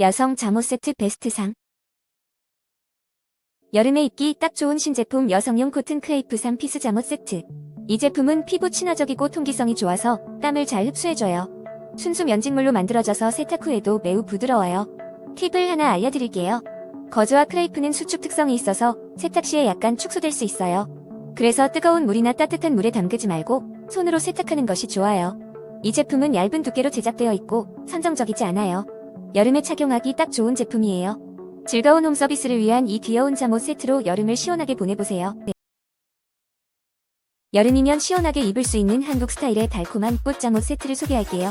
여성 잠옷 세트 베스트상 여름에 입기 딱 좋은 신제품 여성용 코튼 크레이프 3피스 잠옷 세트 이 제품은 피부 친화적이고 통기성이 좋아서 땀을 잘 흡수해줘요. 순수 면직물로 만들어져서 세탁 후에도 매우 부드러워요. 팁을 하나 알려드릴게요. 거즈와 크레이프는 수축 특성이 있어서 세탁 시에 약간 축소될 수 있어요. 그래서 뜨거운 물이나 따뜻한 물에 담그지 말고 손으로 세탁하는 것이 좋아요. 이 제품은 얇은 두께로 제작되어 있고 선정적이지 않아요. 여름에 착용하기 딱 좋은 제품이에요. 즐거운 홈 서비스를 위한 이 귀여운 잠옷 세트로 여름을 시원하게 보내보세요. 네. 여름이면 시원하게 입을 수 있는 한국 스타일의 달콤한 꽃 잠옷 세트를 소개할게요.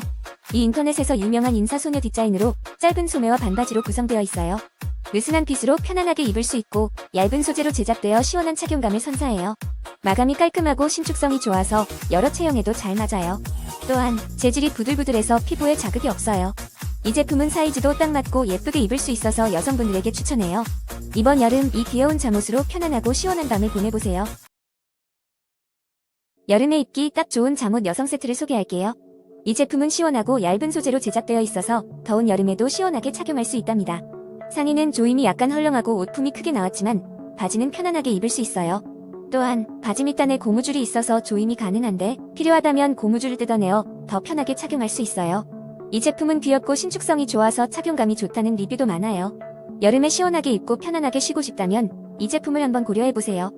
이 인터넷에서 유명한 인사소녀 디자인으로 짧은 소매와 반바지로 구성되어 있어요. 느슨한 핏으로 편안하게 입을 수 있고 얇은 소재로 제작되어 시원한 착용감을 선사해요. 마감이 깔끔하고 신축성이 좋아서 여러 체형에도 잘 맞아요. 또한 재질이 부들부들해서 피부에 자극이 없어요. 이 제품은 사이즈도 딱 맞고 예쁘게 입을 수 있어서 여성분들에게 추천해요. 이번 여름 이 귀여운 잠옷으로 편안하고 시원한 밤을 보내보세요. 여름에 입기 딱 좋은 잠옷 여성 세트를 소개할게요. 이 제품은 시원하고 얇은 소재로 제작되어 있어서 더운 여름에도 시원하게 착용할 수 있답니다. 상의는 조임이 약간 헐렁하고 옷품이 크게 나왔지만 바지는 편안하게 입을 수 있어요. 또한 바지 밑단에 고무줄이 있어서 조임이 가능한데 필요하다면 고무줄을 뜯어내어 더 편하게 착용할 수 있어요. 이 제품은 귀엽고 신축성이 좋아서 착용감이 좋다는 리뷰도 많아요. 여름에 시원하게 입고 편안하게 쉬고 싶다면 이 제품을 한번 고려해보세요.